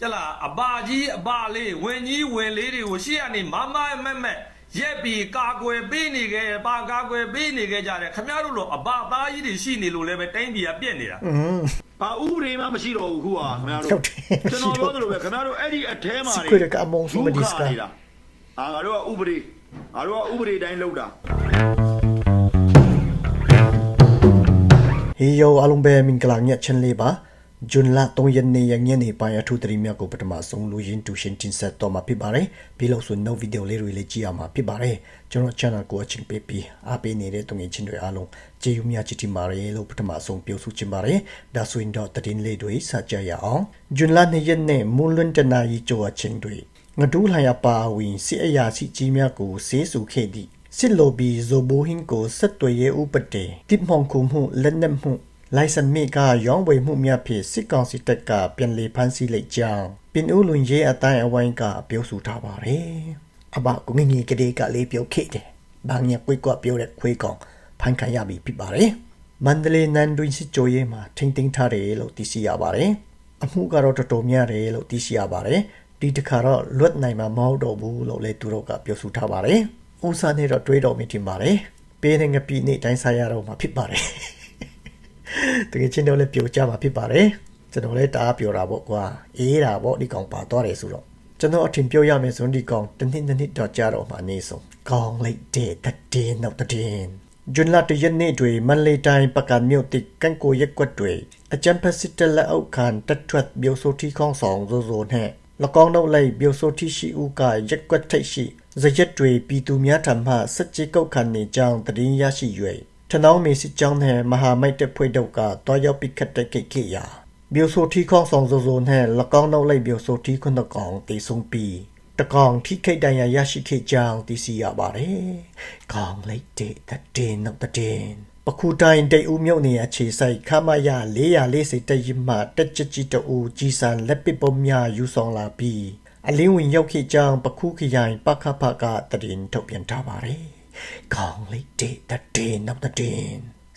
ကြက်လားအပါကြီးအပါလေးဝင်ကြီးဝင်လေးတွေကိုရှေ့ကနေမမမက်မက်ရက်ပြီးကာကွယ်ပေးနေခဲ့ပါကာကွယ်ပေးနေခဲ့ကြတယ်ခမရတို့လိုအပါသားကြီးတွေရှိနေလို့လည်းပဲတိုင်းပြည်ကပြက်နေတာอืมဘာဥပဒေမှမရှိတော့ဘူးခုဟာခင်ဗျားဟုတို့တ်တယ်ကျွန်တော်ပြောသလိုပဲခင်ဗျားတို့အဲ့ဒီအထဲမှာစစ်ခွေးတွေကအမုန်းဆုံးမဒီစကားနေတာအာငါတို့ကဥပဒေငါတို့ကဥပဒေတိုင်းလုပ်တာဟေးယောအားလုံးပဲမင်္ဂလာညချမ်းလေးပါ ဇွန်လ3ရက်နေ့ရညနေပိုင်းအထူးသတင်းများကိုပထမဆုံးလူရင်းတူရှင်တင်ဆက်တော့မှာဖြစ်ပါတယ်ပြီးလို့ဆိုနောက်ဗီဒီယိုလေးတွေလည်းကြည့်ရမှာဖြစ်ပါတယ်ကျွန်တော် channel ကိုအချင်းပေးပြီးအားပေးနေတဲ့တုံငင်ချင်းတွေအားလုံးကျေးဇူးများချစ်တင်ပါတယ်လို့ပထမဆုံးပြောဆိုချင်ပါတယ်ဒါဆိုရင်တော့သတင်းလေးတွေစကြရအောင်ဇွန်လ2ရက်နေ့မူလွန်တနာရီကျော်အချင်းတွေငဒူးလှရပါဝင်စစ်အရာရှိကြီးများကိုဆေးဆူခဲ့သည့်စစ်လိုဘီဇိုဘိုဟင်ကိုဆက်သွယ်ရေးဥပဒေတစ်မောင်ခုမှုလက်နက်မှု လိုင်စင်မိကရောင်းဝယ်မှုများဖြင့်စစ်ကောင်စီတပ်ကပြန်လည်ဖမ်းဆီးလိုက်ကြောင်းပင်ဦးလွန်ရေးအတိုင်းအဝိုင်းကပြောဆိုထားပါတယ်။အဘကိုငငယ်ကလေးကလေးပြောခဲ့တယ်။ဘာညာကွေးကွပြောတဲ့ခွေးကောင်ဖမ်းခံရပြီဖြစ်ပါတယ်။မန္တလေးနန်းတွင်စစ်ကြောရေးမှာထိမ့်သိမ်းထားတယ်လို့သိရှိရပါတယ်။အမှုကတော့တော်တော်များတယ်လို့သိရှိရပါတယ်။ဒီတစ်ခါတော့လွတ်နိုင်မှာမဟုတ်တော့ဘူးလို့လည်းသူတို့ကပြောဆိုထားပါတယ်။ဦးစားနဲ့တော့တွေးတော်မိတင်ပါတယ်။ပေးနေငပြိနေတိုင်းဆိုင်ရတော့မှာဖြစ်ပါတယ်။ တကယ်ချင်းတော့လည်းပြိုကျမှာဖြစ်ပါတယ်ကျွန်တော်လည်းတအားပြောတာပေါ့ကွာအေးတာပေါ့ဒီကောင်ပါသွားတယ်ဆိုတော့ကျွန်တော်အထင်ပြောရမယ်ဆိုရင်ဒီကောင်တစ်နှစ်နှစ်နှစ်တော့ကြာတော့မှနေဆုံးကောင်းလိုက်တဲ့တည်င်းနောက်တည်င်းဂျွန်လာတရက်နေ့တွေမန်လေးတိုင်းပကံမြို့တိကန်ကိုရက်ကွက်တွေအချမ်ပစစ်တလက်အောက်ခံတတ်ထွက်ဘီယိုဆိုတီခေါင်းဆောင်ဇိုဇိုနဲ့လကောင်းတော့လိုက်ဘီယိုဆိုတီရှိဦးကရက်ကွက်ထိတ်ရှိဇရက်တွေပြည်သူများထံမှစက်ကြီးကုတ်ခံနေကြောင်းတည်င်းရရှိ၍ ထနောင်းမေစစ်ကြောင်းနဲ့မဟာမိတ်တပ်ဖွဲ့တို့ကတွားရောက်ပိခတ်တဲ့ကိတ်ကိရာဘီယိုဆိုတီခေါင်းဆောင်ဇိုဇိုနဲ့လကောင်းတော့လိုက်ဘီယိုဆိုတီခုနှစ်ကောင်တေဆုံးပြီးတကောင်ထိခိတ်တန်ရာရရှိခဲ့ကြောင်းသိရှိရပါတယ်။ခေါင်းလိုက်တဲ့တည်နောက်တည်ပခုတိုင်းတိတ်ဦးမြုပ်နေအခြေဆိုင်ခမရ440တက်ရင်မှတက်ကြကြီးတူကြီးစံလက်ပစ်ပုံများယူဆောင်လာပြီးအလင်းဝင်ရောက်ခဲ့ကြောင်းပခုခရိုင်ပခဖကတည်ထုတ်ပြန်ထားပါတယ်။ ခေါင်းလိုက်တဲ့တည်နောက်တည်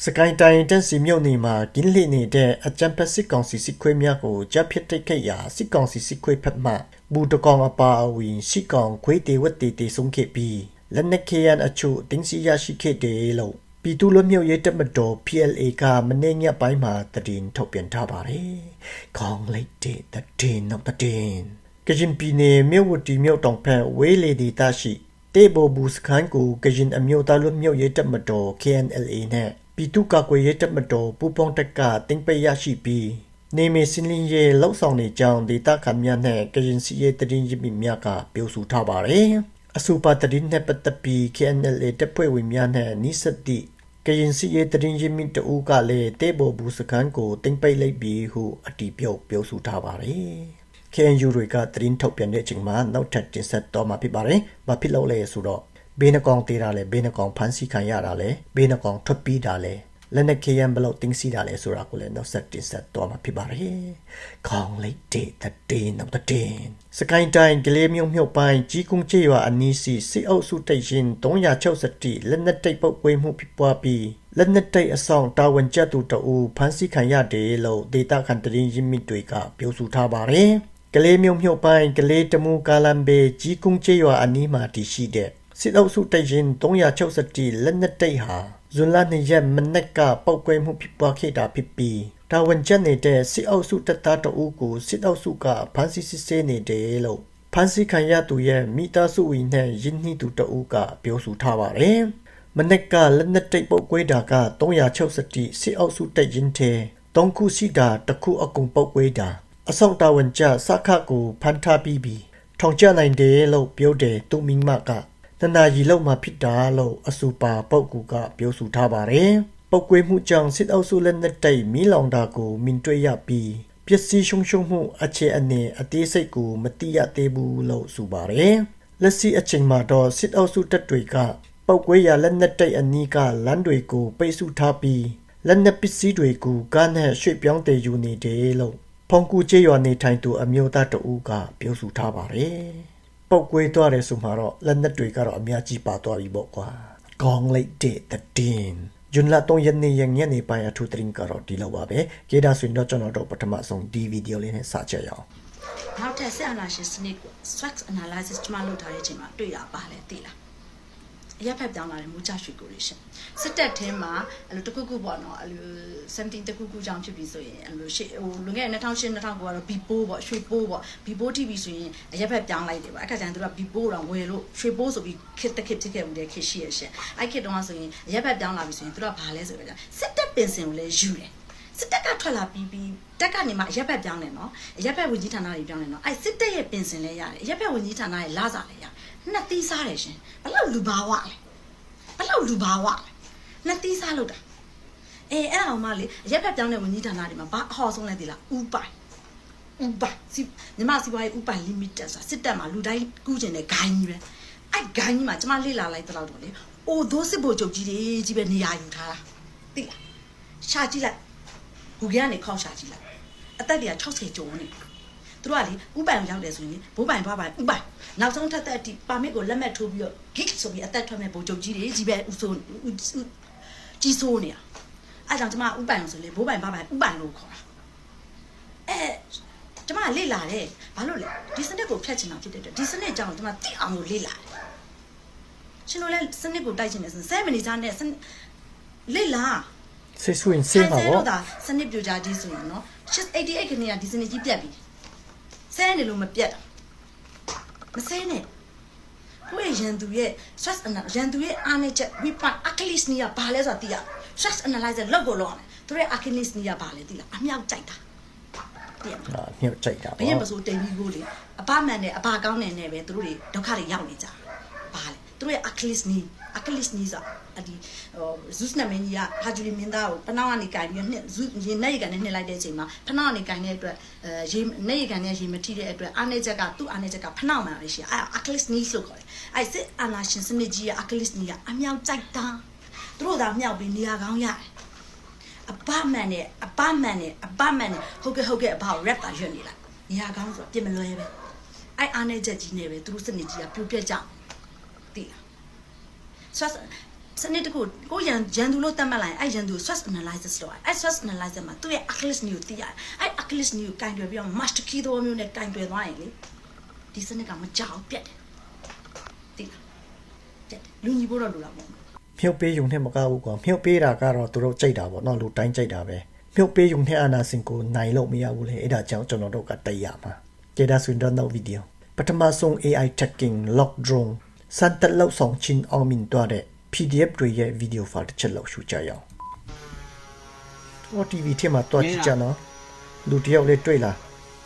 စကိုင်းတိုင်းတက်စီမြို့နေမှာကင်းလှနေတဲ့အကြံဖက်စစ်ကောင်စီစစ်ခွေးများကိုကြားဖြစ်တိုက်ခဲ့ရာစစ်ကောင်စီစစ်ခွေးဖက်မှဘူတကောင်အပါအဝင်စစ်ကောင်ခွေးတေဝတ်တေတေဆုံးခဲ့ပြီးလက်နက်ခဲယန်အချို့တင်းစီရရှိခဲ့တယ်လို့ပြည်သူ့လွတ်မြောက်ရေးတပ်မတော် PLA ကမနေ့ညပိုင်းမှာတည်င်းထုတ်ပြန်ထားပါတယ်။ခေါင်းလိုက်တဲ့တည်င်းနောက်တည်င်းကရင်ပြည်နယ်မြို့ဝတီမြို့တောင်ဖက်ဝေးလေဒီတာရှိ တေဘောဘူစခန်ကိုကရင်အမျိုးသားလွတ်မြောက်ရေးတပ်မတော် KNLA နဲ့ပြည်သူ့ကာကွယ်ရေးတပ်မတော်ပူးပေါင်းတပ်ကတင်ပိတ်ရရှိပြီးနေမစင်းလင်းရဲ့လောက်ဆောင်နေကြောင်းဒေတာခမများနဲ့ကရင်စီရဲ့တရင်ရမိများကပြောဆိုထားပါတယ်။အဆိုပါတရင်နဲ့ပတ်သက်ပြီး KNLA တပ်ဖွဲ့ဝင်များနဲ့နိစတိကရင်စီရဲ့တရင်ရမိတူကလည်းတေဘောဘူးစခန်းကိုတင်ပိတ်လိုက်ပြီးဟုအတီးပြုတ်ပြောဆိုထားပါတယ်။ KNU တွေကတရင်ထုတ်ပြန်တဲ့အချိန်မှာနောက်ထပ်တင်ဆက်တော့မှာဖြစ်ပါတယ်။ဘာဖြစ်လို့လဲဆိုတော့ဘေးနှကောင်တေးတာလဲဘေးနှကောင်ဖမ်းဆီးခံရတာလဲဘေးနှကောင်ထွက်ပြီးတာလဲလက်နက်ခဲယံဘလောက်တင်းစီတာလဲဆိုတာကိုလည်းနောက်ဆက်တင်ဆက်တော့မှာဖြစ်ပါတယ်။ခေါင်းလိုက်တဲ့တည်င်းနောက်တည်င်းစကိုင်းတိုင်းကလေးမြုံမြုပ်ပိုင်းကြီးကုန်းချေရွာအနီးစီစစ်အုပ်စုတိတ်ရင်360လက်နက်တိတ်ပုတ်ကွေးမှုဖြစ်ပွားပြီးလက်နက်တိတ်အဆောင်တာဝန်ကျသူတအူဖမ်းဆီးခံရတယ်လို့ဒေတာခန်တရင်ရင်းမြစ်တွေကပြောဆိုထားပါတယ်။ ကလေးမြုံမြုပ်ပိုင်းကလေးတမူကာလမ်ဘေကြီးကုန်းချေရွာအနီးမှာတည်ရှိတဲ့စစ်အုပ်စုတိတ်ရင်360လက်နက်တိတ်ဟာဇွန်လ2ရက်မနက်ကပောက်ကွဲမှုဖြစ်ပွားခဲ့တာဖြစ်ပြီးတာဝန်ကျနေတဲ့စစ်အုပ်စုတပ်သားတအုပ်ကိုစစ်အုပ်စုကဖမ်းဆီးစစ်ဆေးနေတယ်လို့ဖမ်းဆီးခံရသူရဲ့မိသားစုဝင်နဲ့ရင်းနှီးသူတအုပ်ကပြောဆိုထားပါတယ်။မနက်ကလက်နက်တိတ်ပုတ်ကွဲတာက360စစ်အုပ်စုတပ်ရင်းထဲတုံးခုရှိတာတစ်ခုအကုန်ပုတ်ကွဲတာ အဆောင်တာဝန်ကျစခကိုဖမ်းထားပြီးပြီးထောင်ကျနိုင်တယ်လို့ပြောတယ်သူမိမကတနာရီလောက်မှဖြစ်တာလို့အစူပါပုတ်ကူကပြောဆိုထားပါတယ်။ပုတ်ကွေးမှုကြောင့်စစ်အုပ်စုလက်နက်တိုက်မီးလောင်တာကိုမြင်တွေ့ရပြီးပျက်စီးရှုံရှုံမှုအခြေအနေအသေးစိတ်ကိုမတိရသေးဘူးလို့ဆိုပါတယ်။လက်ရှိအချိန်မှာတော့စစ်အုပ်စုတပ်တွေကပုတ်ကွေးရလက်နက်တိုက်အနီးကလမ်းတွေကိုပိတ်ဆို့ထားပြီးလက်နက်ပစ္စည်းတွေကိုကားနဲ့ရွှေ့ပြောင်းတည်ယူနေတယ်လို့ ဖုန်ကူကျေးရွာနေထိုင်သူအမျိုးသားတဦးကပြောဆိုထားပါတယ်။ပုတ်ကွေးသွားတယ်ဆိုမှတော့လက်နက်တွေကတော့အများကြီးပါသွားပြီပေါ့ကွာ။ကောင်းလိုက်တဲ့တင်ဂျွန်လာ3ရက်နေ့ရညနေပိုင်းအထူးသတင်းကတော့ဒီလောက်ပါပဲ။ကြေးဒါဆိုရင်တော့ကျွန်တော်တို့ပထမဆုံးဒီဗီဒီယိုလေးနဲ့စကြရအောင်နောက်ထပ်ဆက်အနာရှင်စနစ်ကို SWOT analysis ကျမလုပ်ထားတဲ့အချိန်မှာတွေ့တာပါလေသိလား အရက်ဖက်ပြောင်းလာတဲ့မူချရွှေကိုလေးရှင်စစ်တပ်ထဲမှာအဲ့လိုတခုခုပေါ့နော်အဲ့လို17တခုခုကြောင့်ဖြစ်ပြီးဆိုရင်အဲ့လိုရှေ့ဟိုလွန်ခဲ့တဲ့2008 2009ကတော့ B4 ပေါ့ရွှေပိုးပေါ့ B4 TV ဆိုရင်အရက်ဖက်ပြောင်းလိုက်တယ်ပေါ့အဲ့ခါကျရင်သူက B4 တော့ဝယ်လို့ရွှေပိုးဆိုပြီးခစ်တခစ်ဖြစ်ခဲ့မှုတဲ့ခစ်ရှိရရှင်အဲ့ခစ်တုန်းကဆိုရင်အရက်ဖက်ပြောင်းလာပြီဆိုရင်သူကဘာလဲဆိုတော့စစ်တပ်ပင်စင်ကိုလည်းယူတယ်စစ်တပ်ကထွက်လာပြီးပြီးတက်ကနေမှရက်ဘက်ပြောင်းတယ်နော်ရက်ဘက်ဝင်ကြီးဌာနတွေပြောင်းတယ်နော်အဲစစ်တပ်ရဲ့ပင်စင်လဲရတယ်ရက်ဘက်ဝင်ကြီးဌာနရဲ့လာစာလဲရတယ် နှစ်သီးစားတယ်ရှင်ဘလောက်လူဘာဝလဲဘလောက်လူဘာဝလဲနှစ်သီးစားလို့တာအဲအဲ့အောင်မလေးရက်ဘက်ပြောင်းတဲ့ဝင်ကြီးဌာနတွေမှာဘာအဟော်ဆုံးလဲဒီလားဥပိုင်ဥပိုင်စီညီမစီပွားရေးဥပိုင် limited ဆိုတာစစ်တပ်မှာလူတိုင်းကူးကျင်တဲ့ဂိုင်းကြီးပဲအဲ့ဂိုင်းကြီးမှာကျမလေ့လာလိုက်တော့တော့လေအိုဒိုးစစ်ဘိုလ်ချုပ်ကြီးတွေကြီးပဲနေရာယူထားတာသိလားရှာကြည့်လိုက်ဂူကြီးကနေခောက်ရှာကြည့်လိုက်အသက်တွေက60ကျော်နေ သူတို့ကလေဥပိုင်ရောက်တယ်ဆိုရင်လေဘိုးပိုင်ဘွားပိုင်ဥပိုင်နောက်ဆုံးထက်သက်အထိပါမစ်ကိုလက်မှတ်ထိုးပြီးတော့ gig ဆိုပြီးအသက်ထွက်မဲ့ဘိုလ်ချုပ်ကြီးတွေကြီးပဲဥဆိုးကြီးဆိုးနေတာအဲကြောင့်ကျမဥပိုင်လို့ဆိုလေဘိုးပိုင်ဘွားပိုင်ဥပိုင်လို့ခေါ်တာအဲကျမလေ့လာတယ်ဘာလို့လဲဒီစနစ်ကိုဖျက်ချင်တာဖြစ်တဲ့အတွက်ဒီစနစ်အကြောင်းကိုကျမသိအောင်လို့လေ့လာတယ်ရှင်တို့လည်းစနစ်ကိုတိုက်ချင်တယ်ဆိုရင်7မိနစ်ကြားနဲ့စနစ်လေ့လာစိတ်ဆူရင်စေးပါဆဲဗောလို့ဒါစနစ်ပြကြကြီးဆိုရင်နော်88ခဏကဒီစနစ်ကြီးပြတ်ပြီ ဆဲနေလို့မပြတ်တာမဆဲနဲ့ကိုယ့်ရဲ့ရန်သူရဲ့ stress ana ရန်သူရဲ့အားနေချက် weapon achilles knee ကဘာလဲဆိုတာသိရ stress analyzer လောက်ကိုလောက်အောင်သူရဲ့ achilles knee ကဘာလဲသိလားအမြောက်ကြိုက်တာသိရမလားအာမြုပ်ကြိုက်တာဘဗောယ်မဆိုတိမ်ပြီးကိုလေအပမှန်နဲ့အပကောင်းတယ်နဲ့ပဲသူတို့တွေဒုက္ခတွေရောက်နေကြဘာလဲသူတို့ရဲ့ Achilles knee Achilles knee ဆိုအဒီဟို Zeus နဲ့မင်းကြီးကဟာဂျူလီမင်းသားကိုဖနှောင်းကနေကင်ပြီးနှစ် Zeus ရေနဲ့ရေကန်နဲ့နှစ်လိုက်တဲ့အချိန်မှာဖနှောင်းကနေကင်တဲ့အတွက်အဲရေနဲ့ရေကန်နဲ့ရေမထိတဲ့အတွက်အားနေချက်ကသူ့အားနေချက်ကဖနှောင်းမှန်ရရှိအဲ့ Achilles knee လို့ခေါ်တယ်အဲ့စစ်အာနာရှင်စနစ်ကြီးရဲ့ Achilles knee ကအမြောက်ကြိုက်တာသူတို့သာမြောက်ပြီးနေရာကောင်းရတယ်အပမှန်နဲ့အပမှန်နဲ့အပမှန်နဲ့ဟုတ်ကဲ့ဟုတ်ကဲ့အပကို rap တာရွတ်နေလိုက်နေရာကောင်းဆိုတော့ပြင်မလွဲပဲအဲ့အားနေချက်ကြီးနေပဲသူတို့စနစ်ကြီးကပြိုပြက်ကြတိလား stress စနစ်တခုကိုရန်ရန်သူလို့တတ်မှတ်လိုက်ရင်အဲ့ရန်သူကို stress analysis လုပ်ရတယ်အဲ့ stress analysis မှာသူ့ရဲ့ Achilles knee ကိုသိရတယ်အဲ့ Achilles knee ကိုကင်တွယ်ပြီးတော့ master key သောမျိုးနဲ့ကင်တွယ်သွားရင်လေဒီစနစ်ကမကြောက်ပြတ်တယ်တိလားပြတ်တယ်လူညီဖို့တော့လိုတာပေါ့မြုပ်ပေးယုံနဲ့မကဘူးကွာမြုပ်ပေးတာကတော့သူတို့ကြိုက်တာဗောနော်လူတိုင်းကြိုက်တာပဲမြုပ်ပေးယုံနဲ့အာနာစင်ကိုနိုင်လို့မရဘူးလေအဲ့ဒါကြောင့်ကျွန်တော်တို့ကတိုက်ရမှာကျေဒါဆွန်တော့နောက်ဗီဒီယိုပထမဆုံး AI tracking lock drone စံတက်လောက်ဆောင်ချင်းအောင်မြင်သွားတဲ့ PDF တွေရဲ့ဗီဒီယိုဖိုင်တစ်ချက်လောက်ရှုကြရအောင်။ OTV ထဲမှာတွားကြည့်ကြနော်လူတစ်ယောက်လေးတွေ့လား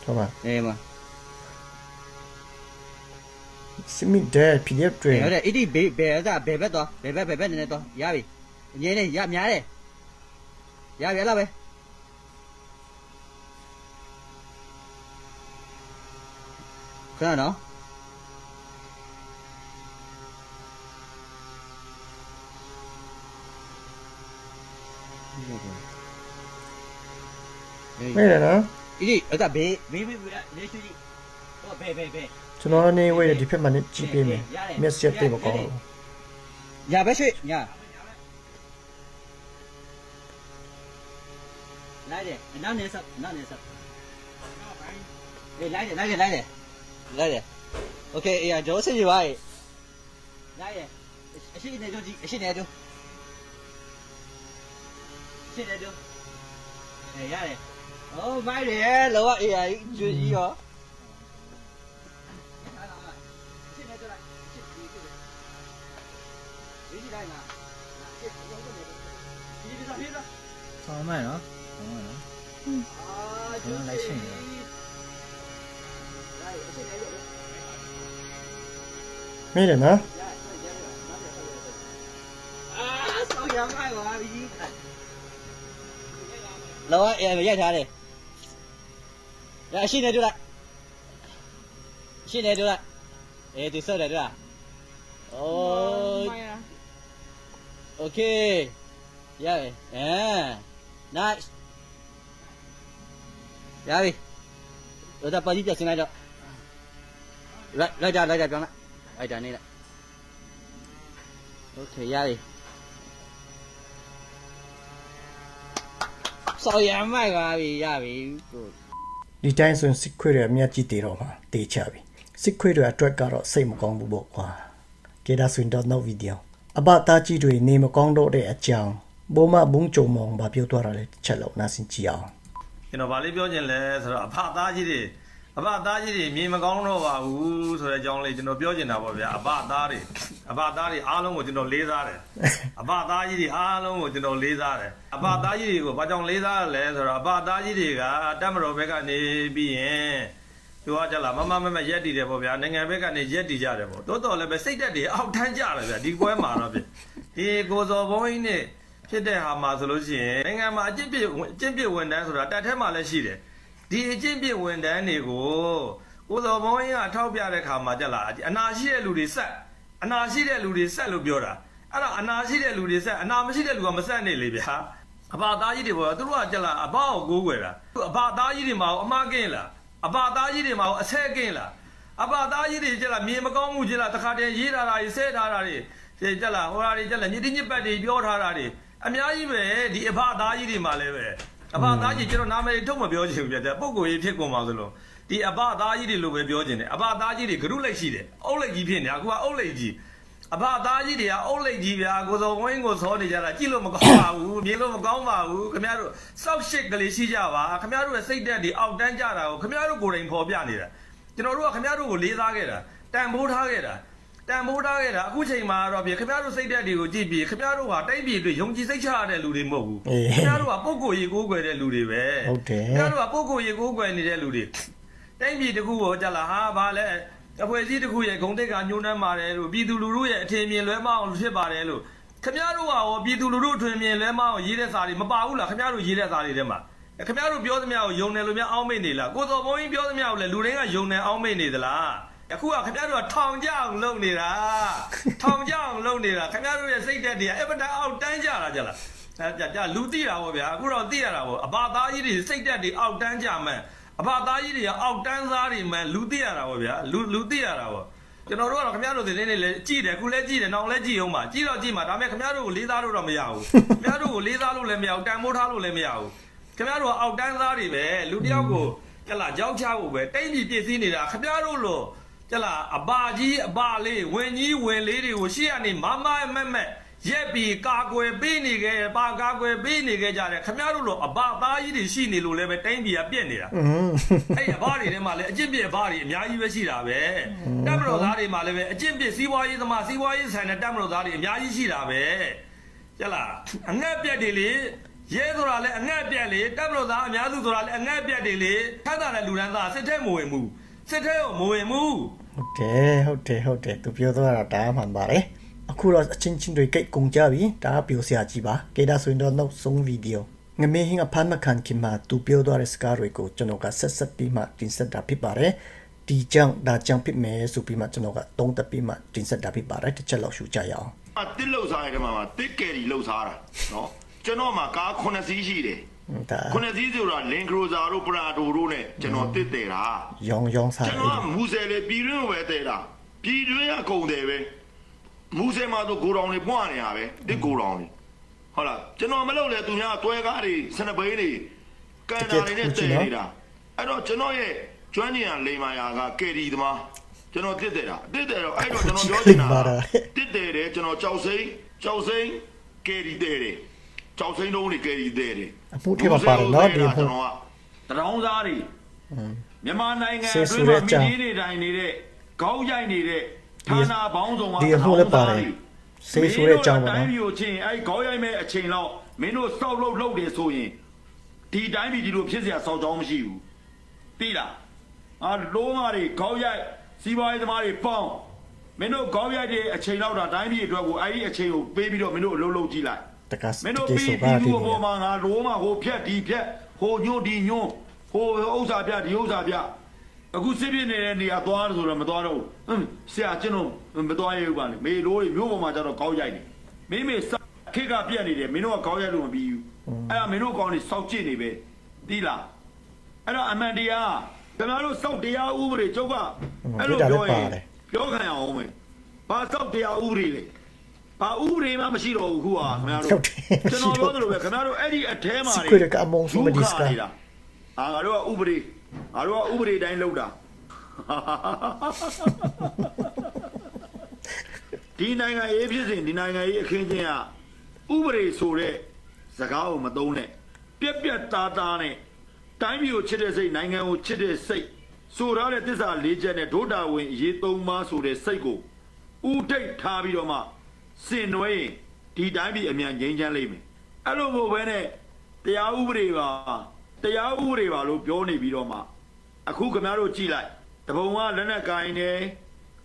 ဟုတ်ပါအေးမစမီဒဲ PDF တွေဟုတ်တယ်အဲ့ဒီဘေးဘယ်ကဘယ်ဘက်တော့ဘယ်ဘက်ဘယ်ဘက်နည်းနည်းတော့ရပြီအငြင်းနေရများတယ်ရပြီလားပဲခဏနော် မဲတယ်နော် အဲ့ဒီအဲ့ဒါဘေးဘေးဘေးလေးရှိဟောဘေးဘေးဘေး ကျွန်တော်နေဝေးဒီဖက်မှာနေကြည့်ပေးမယ် message ပေးမကောင်းဘူး ညာဘက်ရွှေ့ညာလိုက်တယ်နောက်နေဆက်နောက်နေဆက်အေးလိုက်တယ်လိုက်တယ်လိုက်တယ်လိုက်တယ်โอเคအေးကျွန်တော်ဆက်ပြပါရဲ့လိုက်တယ်အရှိနေကြည့်အရှိနေကြအရှိနေကြအေးရတယ် ဟောမိုက်တယ်လောက AI ကျွကြီးရောရှိနေကြလိုက်ရှိနေကြဒီဒီတိုင်းလားရှိနေကြတယ်ဒီဒီစားပြေးလားဆောင်းမယ်နော်ဆောင်းမယ်နော် အာကျွလိုက်ရှိနေလိုက်အရှိနေကြ မဲတယ်နော် အာဆောင်းရမိုက်ပါပြီလောက AI မရိုက်ထားတယ်ရအရှိနေကြလိုက်ရှိနေကြလိုက်အေးဒီဆောက်တယ်တွေ့လားโอ้โอเคရပြီအဲ nice ရပြီတော့ဒါပါကြီးပြစင်လိုက်တော့လိုက်လိုက်ကြလိုက်ကြပြောင်းလိုက်အဲ့ဒါနေလိုက်โอเคရပြီဆော်ရမ်းမိုက်ပါပြီရပြီကို ဒီတိုင်းဆိုရင်စစ်ခွေးတွေအမြတ်ကြီးတည်တော့မှာတေးချပြီစစ်ခွေးတွေအတွက်ကတော့စိတ်မကောင်းဘူးပေါ့ကွာကဲဒါဆိုရင်တော့နောက်ဗီဒီယိုအဘသားကြီးတွေနေမကောင်းတော့တဲ့အကြောင်းဘုံမဘုံကြုံမောင်ဘာပြောသွားတာလဲတစ်ချက်လောက်နားဆင်ကြည့်အောင်ကျွန်တော်ဗာလေးပြောချင်လဲဆိုတော့အဖသားကြီးတွေ အဖသားကြီးတွေမြေမကောင်းတော့ပါဘူးဆိုတဲ့အကြောင်းလေးကျွန်တော်ပြောချင်တာပေါ့ဗျာအဖသားတွေအဖသားတွေအားလုံးကိုကျွန်တော်လေးစားတယ်အဖသားကြီးတွေအားလုံးကိုကျွန်တော်လေးစားတယ်အဖသားကြီးတွေကိုဘာကြောင့်လေးစားရလဲဆိုတော့အဖသားကြီးတွေကတက်မတော်ဘက်ကနေပြီးရင်သူကကြလားမမမမရက်တည်တယ်ပေါ့ဗျာနိုင်ငံဘက်ကနေရက်တည်ကြတယ်ပေါ့တိုးတော်လည်းပဲစိတ်တက်တွေအောက်ထမ်းကြတယ်ဗျာဒီကွဲမှာတော့ဗျဒီကိုစော်ဘုန်းကြီးနဲ့ဖြစ်တဲ့ဟာမှာဆိုလို့ရှိရင်နိုင်ငံမှာအကျင့်ပြည့်အကျင့်ပြည့်ဝန်တန်းဆိုတာတက်ထဲမှာလည်းရှိတယ် ဒီအကျင့်ပြည့်ဝန်တန်းတွေကိုကိုစော်ဘုံရင်ကထောက်ပြတဲ့ခါမှာကြက်လာအနာရှိတဲ့လူတွေဆက်အနာရှိတဲ့လူတွေဆက်လို့ပြောတာအဲ့တော့အနာရှိတဲ့လူတွေဆက်အနာမရှိတဲ့လူကမဆက်နေလေဗျာအဘသားကြီးတွေပေါ့သူတို့ကကြက်လာအဘကိုကိုးကွယ်တာအဘသားကြီးတွေမှာအမှားကင်းလားအဘသားကြီးတွေမှာအဆက်ကင်းလားအဘသားကြီးတွေကြက်လာမြေမကောင်းမှုကြက်လာတခါတည်းရေးထားတာတွေဆဲထားတာတွေကြက်လာဟိုဟာတွေကြက်လာညတိညစ်ပတ်တွေပြောထားတာတွေအများကြီးပဲဒီအဘသားကြီးတွေမှာလည်းပဲ အဘသားကြီးကျွန်တော်နာမည်ထုတ်မပြောချင်ဘူးပြတဲ့ပုံကိုယ်ကြီးဖြစ်ကုန်ပါသလိုဒီအဘသားကြီးတွေလို့ပဲပြောချင်တယ်အဘသားကြီးတွေဂရုလိုက်ရှိတယ်အုတ်လိုက်ကြီးဖြစ်နေအခုကအုတ်လိုက်ကြီးအဘသားကြီးတွေကအုတ်လိုက်ကြီးဗျာကိုစောဝင်းကိုစောနေကြတာကြည့်လို့မကောင်းပါဘူးမြင်လို့မကောင်းပါဘူးခင်ဗျားတို့စောက်ရှစ်ကလေးရှိကြပါခင်ဗျားတို့ရဲ့စိတ်သက်တွေအောက်တန်းကြတာကိုခင်ဗျားတို့ကိုယ်တိုင်ဖော်ပြနေတာကျွန်တော်တို့ကခင်ဗျားတို့ကိုလေးစားခဲ့တာတန်ဖိုးထားခဲ့တာ တန်ဖိုးထားခဲ့တာအခုချိန်မှာတော့ပြင်ခင်ဗျားတို့စိတ်သက်တွေကိုကြည့်ပြီးခင်ဗျားတို့ဟာတိုက်ပြည်တွေယုံကြည်စိတ်ချရတဲ့လူတွေမဟုတ်ဘူးအေးခင်ဗျားတို့ကပုံကိုယ်ရေးကိုးကွယ်တဲ့လူတွေပဲဟုတ်တယ်ခင်ဗျားတို့ကပုံကိုယ်ရေးကိုးကွယ်နေတဲ့လူတွေတိုင်းပြည်တစ်ခုကိုကြက်လာဟာဘာလဲအဖွဲ့အစည်းတစ်ခုရဲ့ဂုံတိတ်ကညှိုးနှမ်းပါတယ်လို့ပြည်သူလူထုရဲ့အထင်မြင်လွဲမအောင်ဖြစ်ပါတယ်လို့ခင်ဗျားတို့ကရောပြည်သူလူထုအထင်မြင်လွဲမအောင်ရေးတဲ့စာတွေမပါဘူးလားခင်ဗျားတို့ရေးတဲ့စာတွေထဲမှာခင်ဗျားတို့ပြောသမျှကိုယုံတယ်လို့များအောင်းမိတ်နေလားကိုစော်ဘုံကြီးပြောသမျှကိုလည်းလူတိုင်းကယုံတယ်အောင်းမိတ်နေသလား အခုကခင်ဗျားတို့ကထောင်ကြအောင်လုပ်နေတာထောင်ကြအောင်လုပ်နေတာခင်ဗျားတို့ရဲ့စိတ်သက်တွေကအပဒအောက်တန်းကြတာကြလားအဲကြကြလူသိတာပေါ့ဗျာအခုတော့သိရတာပေါ့အဘသားကြီးတွေစိတ်တက်တွေအောက်တန်းကြမယ်အဘသားကြီးတွေကအောက်တန်းစားတွေမယ်လူသိရတာပေါ့ဗျာလူလူသိရတာပေါ့ကျွန်တော်တို့ကတော့ခင်ဗျားတို့ဒီနေ့လည်းကြည့်တယ်ခုလည်းကြည့်တယ်နောက်လည်းကြည့်အောင်ပါကြည့်တော့ကြည့်မှာဒါပေမဲ့ခင်ဗျားတို့ကိုလေးစားလို့တော့မရဘူးခင်ဗျားတို့ကိုလေးစားလို့လည်းမရဘူးတန်ဖိုးထားလို့လည်းမရဘူးခင်ဗျားတို့ကအောက်တန်းစားတွေပဲလူတစ်ယောက်ကိုကြက်လာကြောက်ချဖို့ပဲတိတ်ပြီးပြည့်စည်နေတာခင်ဗျားတို့လို့ ကြက်လာအဘကြီးအဘလေးဝင်ကြီးဝင်လေးတွေကိုရှေ့ကနေမမမက်မက်ရက်ပြီးကာကွယ်ပေးနေခဲ့ပါကာကွယ်ပေးနေခဲ့ကြတယ်ခမရတို့လိုအဘသားကြီးတွေရှိနေလို့လည်းပဲတိုင်းပြည်ကပြက်နေတာอืมအဲ့အဘတွေထဲမှာလည်းအကျင့်ပြစ်အဘတွေအများကြီးပဲရှိတာပဲတက်မတော်သားတွေမှာလည်းပဲအကျင့်ပြစ်စီးပွားရေးသမားစီးပွားရေးဆိုင်တဲ့တက်မတော်သားတွေအများကြီးရှိတာပဲကျလားအငှက်ပြက်တွေလေရဲဆိုတာလည်းအငှက်ပြက်လေတက်မတော်သားအများစုဆိုတာလည်းအငှက်ပြက်တွေလေထပ်တာလည်းလူရန်သားစစ်ထဲမဝင်ဘူး စစ်ထဲကိုမဝင်ဘူးဟုတ်တယ်ဟုတ်တယ်ဟုတ်တယ်သူပြောသွားတာဒါမှန်ပါတယ်အခုတော့အချင်းချင်းတွေကိတ်ကုန်ကြပြီဒါကပြောစရာကြီးပါကဲဒါဆိုရင်တော့နောက်ဆုံးဗီဒီယိုငမေဟင်းအဖမ်းမခံခင်မှာသူပြောသွားတဲ့စကားတွေကိုကျွန်တော်ကဆက်ဆက်ပြီးမှတင်ဆက်တာဖြစ်ပါတယ်ဒီကြောင့်ဒါကြောင့်ဖြစ်မယ်ဆိုပြီးမှကျွန်တော်ကတုံးတက်ပြီးမှတင်ဆက်တာဖြစ်ပါတယ်တစ်ချက်လောက်ရှုကြရအောင်အတစ်လှုပ်စားရတဲ့မှာမှာတစ်ကယ်ဒီလှုပ်စားတာနော်ကျွန်တော်မှာကား9စီးရှိတယ် ဒါ9စီးဆိုတာလင်ကရိုဇာတို့ပရာတိုတို့နဲ့ကျွန်တော်တစ်တယ်တာရောင်ရောင်စားကျွန်လေးတော်ကမူဆယ်လေပြည်တွင်းကိုပဲတဲ့တာပြည်တွင်းကကုန်တယ်ပဲမူဆယ်မှာဆိုဂိုတောင်တွေပွားနေတာပဲတစ်ဂိုတောင်တွေဟုတ်လားကျွန်တော်မလုပ်လေသူများတွဲကားတွေစနပိန်းတွေကန်တာတွေနဲ့တည်နေတာအဲ့တော့ကျွန်တော်ရဲ့ကျွမ်းကျင်ရလိမ္မာယာကကယ်ဒီသမားကျွန်တော်တစ်တယ်တာတစ်တယ်တော့အဲ့တော့ကျွန်တော်ပြောချင်တာတစ်တယ်တယ်ကျွန်တော်ကြောက်စိမ့်ကြောက်စိမ့်ကယ်ဒီတဲ့တယ် ကြောက်စိမ့်လုံးတွေကယ်ဒီတဲ့တယ် အမှုထဲမှာပါတယ်နော်ဒီ ကျွန် မှု တော်ကတရောင်းစားတွေမြန်မာနိုင်ငံ ဆေး အတွ ဆူ င်း တဲ့ မှာ ကြောင် မီဒီတွေတိုင်းနေတဲ့ခေါင်းရိုက်နေတဲ့ဌာနပေါင်းစုံက ဒီအမှုလည်းပါတယ်ဆေးဆူတဲ့အကြောင်းပေါ့နော် မင်းတို့တိုင်းပြည်ကိုချင်းအဲ့ခေါင်းရိုက်မဲ့အချိန်လောက်မင်းတို့စောက်လို့လုပ်တယ်ဆိုရင်ဒီတိုင်းပြည်ဒီလိုဖြစ်เสียဆောက်ကြောင်းမရှိဘူးသိလားအာလုံးမတွေခေါင်းရိုက်စီးပွားရေးသမားတွေပေါင်းမင်းတို့ခေါင်းရိုက်တဲ့အချိန်လောက်တာတိုင်းပြည်အတွက်ကိုအဲ့ဒီအချိန်ကိုပေးပြီးတော့မင်းတို့အလုပ်လုပ်ကြည့်လိုက် တကယ်မင်းတို့တကယ်ပြီးဆိုပြီးပါသူဒီ့အပေါ်မှာငါရိုးမှာဟိုဖြက်ဒီဖြက်ဟိုညွန့်ဒီညွန့်ဟိုဥစ္စာပြဒီဥစ္စာပြအခုစစ်ပြနေတဲ့နေရာသွားတယ်ဆိုတော့မသွားတော့ဘူးဟွန်းဆရာကျွန်တော်မသွားရဘူးပါလေမေလိုတွေမျိုးပေါ်မှာကျတော့ကောက်ရိုက်နေမိမေစခေတ်ကပြက်နေတယ်မင်းတို့ကကောက်ရိုက်လို့မပြီးဘူးအဲ့ဒါမင်းတို့ကောင်းနေစောက်ကြည့်နေပဲသိလားအဲ့တော့အမှန်တရားခင်ဗျားတို့စောက်တရားဥပဒေကျုပ်ကအဲ့လိုပြောရင်ပြောခံရအောင်မယ်ဘာစောက်တရားဥပဒေလဲ ဘာဥပဒေမှမရှိတော့ဘူးခုဟာခင်ဗျားတို့ကျွန်တော်ပြောသလိုပဲခင်ဗျားတို့အဲ့ဒီအထဲမှာစစ်ခွေးတွေကအမုံဆုံးမဒီစကားအာငါတို့ကဥပဒေငါတို့ကဥပဒေတိုင်းလုပ်တာဒီနိုင်ငံရေးဖြစ်စဉ်ဒီနိုင်ငံရေးအခင်းချင်းကဥပဒေဆိုတဲ့စကားကိုမသုံးနဲ့ပြက်ပြက်သားသားနဲ့တိုင်းပြည်ကိုချစ်တဲ့စိတ်နိုင်ငံကိုချစ်တဲ့စိတ်ဆိုရတဲ့တစ္ဆာလေးချက်နဲ့ဒုတာဝင်အရေးသုံးပါဆိုတဲ့စိတ်ကိုဥထိတ်ထားပြီးတော့မှ စင်နွေးရင်ဒီတိုင်းပြည်အမြန်ငြိမ်းချမ်းလိမ့်မယ်အဲ့လိုမျိုးပဲနဲ့တရားဥပဒေပါတရားဥပဒေပါလို့ပြောနေပြီးတော့မှအခုခင်ဗျားတို့ကြည့်လိုက်တပုံကလက်နဲ့ကိုင်းတယ်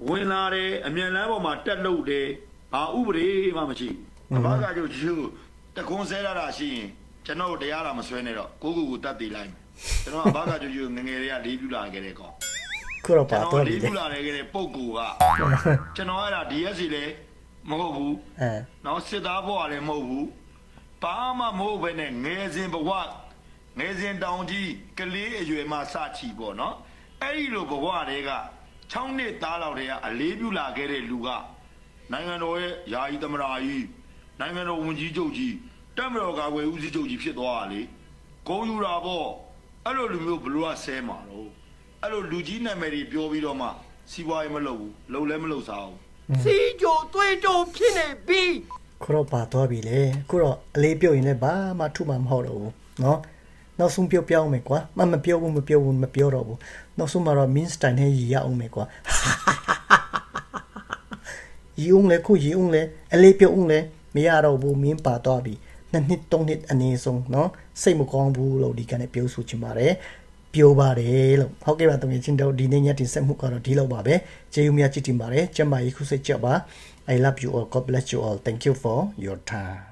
ဝင်လာတယ်အမြန်လမ်းပေါ်မှာတက်လို့တယ်ဘာဥပဒေမှမရှိဘူးအဘကကျိုးကျူတကွန်ဆဲရတာရှိရင်ကျွန်တော်တို့တရားလာမဆွဲနဲ့တော့ကိုကူကူတတ်တည်လိုက်မယ်ကျွန်တော်အဘကကျိုးကျူငငယ်တွေကလေးပြလာခဲ့တဲ့ကောင်ခုတော့ကျွပါန်တော့တော်ပြီလေးလေပြလာခဲ့တဲ့ပုံကူကကျွန်တော်အဲ့ဒါ DSC လဲ မဟုတ်ဘူးအဲနော်စစ်သားဘဝလည်းမဟုတ်ဘူးဘာမှမဟုတ်ဘဲနဲ့ငယ်စဉ်ဘဝငယ်စဉ်တောင်ကြီးကလေးအရွယ်မှစချီပေါ့နော်အဲ့ဒီလိုဘဝတွေက6နှစ်သားလောက်တည်းကအလေးပြုလာခဲ့တဲ့လူကနိုင်ငံတော်ရဲ့ယာယီသမရာကြီးနိုင်ငံတော်ဝန်ကြီးချုပ်ကြီးတက်မတော်ကာကွယ်ဦးစီးချုပ်ကြီးဖြစ်သွားတာလေဂုံယူတာပေါ့အဲ့လိုလူမျိုးဘလို့ကဆဲမှာတော့အဲ့လိုလူကြီးနာမည်တွေပြောပြီးတော့မှစီးပွားရေးမလုပ်ဘူးလုပ်လည်းမလုပ်စားဘူး စီကြိုတွေးကြိုဖြစ်နေပြီ ခုတော့ပါတော့ပြီလေခုတော့အလေးပြုတ်ရင်လည်းဘာမှထုမှမဟုတ်တော့ဘူးเนาะနောက်ဆုံးပြောပြောင်းမယ်ကွာမမပြောဘူးမပြောဘူးမပြောတော့ဘူးနောက်ဆုံးမှာတော့ mean style နဲ့ရည်ရအောင်မယ်ကွာ ရီအောင်လေခုရီအောင်လေအလေးပြုတ်အောင်လေမရတော့ဘူးမင်းပါတော့ပြီနှစ်နှစ်သုံးနှစ်အနည်းဆုံးเนาะစိတ်မကောင်းဘူးလို့ဒီကနေ့ပြောဆိုချင်ပါတယ် ပြောပါတယ်လို့ဟုတ်ကဲ့ပါတမင်ချင်းတို့ဒီနေ့ညတင်ဆက်မှုကတော့ဒီလောက်ပါပဲကျေးဇူးများကြည့်တင်ပါတယ်ကျမကြီးခုစိတ်ကြပါ I love you all God bless you all thank you for your time